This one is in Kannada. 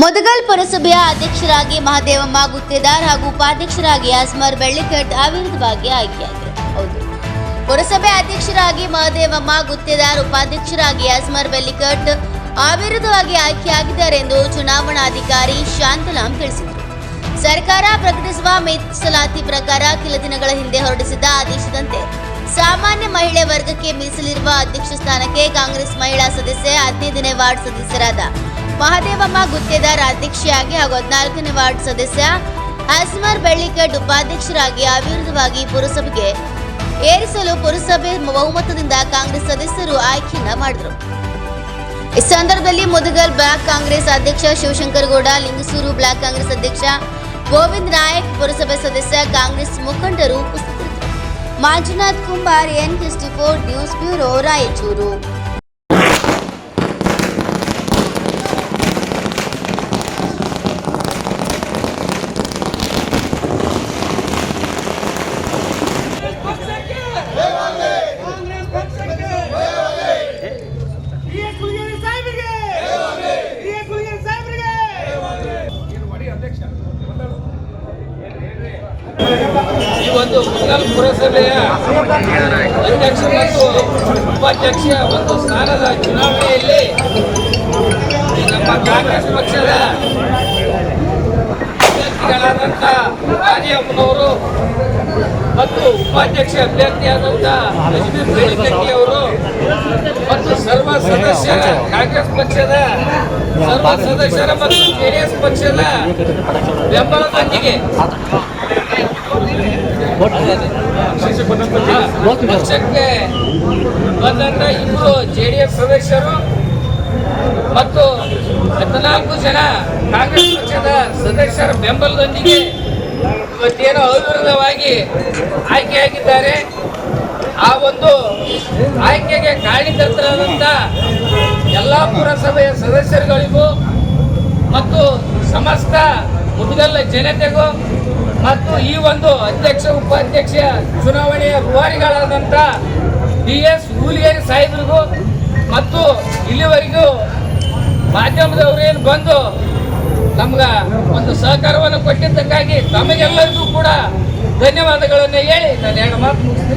ಮುದಗಲ್ ಪುರಸಭೆಯ ಅಧ್ಯಕ್ಷರಾಗಿ ಮಹದೇವಮ್ಮ ಗುತ್ತೇದಾರ್ ಹಾಗೂ ಉಪಾಧ್ಯಕ್ಷರಾಗಿ ಅಸ್ಮರ್ ಬೆಳ್ಳಿಕಟ್ ಅವಿರೋಧವಾಗಿ ಆಯ್ಕೆಯಾಗಿದೆ. ಹೌದು. ಪುರಸಭೆ ಅಧ್ಯಕ್ಷರಾಗಿ ಮಹದೇವಮ್ಮ ಗುತ್ತೇದಾರ್ ಉಪಾಧ್ಯಕ್ಷರಾಗಿ ಅಸ್ಮರ್ ಬೆಳ್ಳಿಕಟ್ ಅವಿರೋಧವಾಗಿ ಆಯ್ಕೆಯಾಗಿದ್ದಾರೆ ಎಂದು ಚುನಾವಣಾಧಿಕಾರಿ ಶಾಂತಲಾಂ ತಿಳಿಸಿದರು. ಸರ್ಕಾರ ಪ್ರಕಟಿಸುವ ಮೀಸಲಾತಿ ಪ್ರಕಾರ ಕೆಲ ದಿನಗಳ ಹಿಂದೆ ಹೊರಡಿಸಿದ್ದ ಆದೇಶದಂತೆ ಸಾಮಾನ್ಯ ಮಹಿಳೆ ವರ್ಗಕ್ಕೆ ಮೀಸಲಿರುವ ಅಧ್ಯಕ್ಷ ಸ್ಥಾನಕ್ಕೆ ಕಾಂಗ್ರೆಸ್ ಮಹಿಳಾ ಸದಸ್ಯೆ ಹದಿನೈದನೇ ವಾರ್ಡ್ ಸದಸ್ಯರಾದ ಮಹದೇವಮ್ಮ ಗುತ್ತೇದಾರ್ ಅಧ್ಯಕ್ಷೆಯಾಗಿ ಹಾಗೂ ಹದಿನಾಲ್ಕನೇ ವಾರ್ಡ್ ಸದಸ್ಯ ಅಸ್ಮರ್ ಬೆಳ್ಳಿಕಡ್ ಉಪಾಧ್ಯಕ್ಷರಾಗಿ ಅವಿರೋಧವಾಗಿ ಪುರಸಭೆಗೆ ಏರಿಸಲು ಪುರಸಭೆ ಬಹುಮತದಿಂದ ಕಾಂಗ್ರೆಸ್ ಸದಸ್ಯರು ಆಯ್ಕೆಯನ್ನ ಮಾಡಿದರು. ಈ ಸಂದರ್ಭದಲ್ಲಿ ಮುದಗಲ್ ಬ್ಲಾಕ್ ಕಾಂಗ್ರೆಸ್ ಅಧ್ಯಕ್ಷ ಶಿವಶಂಕರ್ ಗೌಡ, ಲಿಂಗಸೂರು ಬ್ಲಾಕ್ ಕಾಂಗ್ರೆಸ್ ಅಧ್ಯಕ್ಷ ಗೋವಿಂದ್ ನಾಯಕ್ ಪುರಸಭೆ ಸದಸ್ಯ ಕಾಂಗ್ರೆಸ್ ಮುಖಂಡರು ಉಪಸ್ಥಿತರಿದ್ದರು. Manjunath Kumbar, N four, news bureau, Raichur ಪಕ್ಷಕ್ಕೆ ಕಾಂಗ್ರೆಸ್ ಪಕ್ಷಕ್ಕೆ ಡಿ ಎಸ್ ಕುಲಗಿರಿ ಸಾಹೇಬರಿಗೆ ಡಿ ಎಸ್ ಕುಲಗಿರಿ ಸಾಹೇಬರಿಗೆ ಈ ಒಂದು ಮುದಲ್ ಪುರಸಭೆಯ ಅಧ್ಯಕ್ಷ ಮತ್ತು ಉಪಾಧ್ಯಕ್ಷ ಒಂದು ಸ್ಥಾನದ ಚುನಾವಣೆಯಲ್ಲಿ ನಮ್ಮ ಕಾಂಗ್ರೆಸ್ ಪಕ್ಷದ ಅಭ್ಯರ್ಥಿಗಳಾದಂಥ ರಾಜಮ್ಮನವರು ಮತ್ತು ಉಪಾಧ್ಯಕ್ಷ ಅಭ್ಯರ್ಥಿಯಾದಂಥ ಲಕ್ಷ್ಮೀ ಬೆಳ್ಳಿಕಟ್ಟಿ ಅವರು ಮತ್ತು ಸರ್ವ ಸದಸ್ಯರ ಕಾಂಗ್ರೆಸ್ ಪಕ್ಷದ ಸರ್ವ ಸದಸ್ಯರ ಮತ್ತು ಜೆಡಿಎಸ್ ಪಕ್ಷದ ಬೆಂಬಲದೊಂದಿಗೆ ಪಕ್ಷಕ್ಕೆ ಬಂದಂತ ಇಬ್ಬರು ಜೆ ಡಿ ಜೆಡಿಎಸ್ ಸದಸ್ಯರು ಮತ್ತು ಹದಿನಾಲ್ಕು ಜನ ಕಾಂಗ್ರೆಸ್ ಪಕ್ಷದ ಸದಸ್ಯರ ಬೆಂಬಲದೊಂದಿಗೆ ಇವತ್ತೇನೋ ಅವಿರೋಧವಾಗಿ ಆಯ್ಕೆಯಾಗಿದ್ದಾರೆ. ಆ ಒಂದು ಆಯ್ಕೆಗೆ ಕಾರಣೀಕರ್ತರಾದಂಥ ಎಲ್ಲ ಪುರಸಭೆಯ ಸದಸ್ಯರುಗಳಿಗೂ ಮತ್ತು ಸಮಸ್ತ ಮುದಗಲ್ಲ ಜನತೆಗೂ ಮತ್ತು ಈ ಒಂದು ಅಧ್ಯಕ್ಷ, ಉಪಾಧ್ಯಕ್ಷ ಚುನಾವಣೆಯ ರೂವಾರಿಗಳಾದಂಥ ಡಿ ಎಸ್ ಹೂಲಿಗೇರಿ ಸಾಹೇಬ್ರಿಗೂ ಮತ್ತು ಇಲ್ಲಿವರೆಗೂ ಮಾಧ್ಯಮದವರೇನು ಬಂದು ನಮ್ಗೆ ಒಂದು ಸಹಕಾರವನ್ನು ಕೊಟ್ಟಿದ್ದಕ್ಕಾಗಿ ತಮಗೆಲ್ಲರಿಗೂ ಕೂಡ ಧನ್ಯವಾದಗಳನ್ನು ಹೇಳಿ ನಾನು ಎರಡು ಮಾತು ಮುಗಿಸ್ತೀನಿ.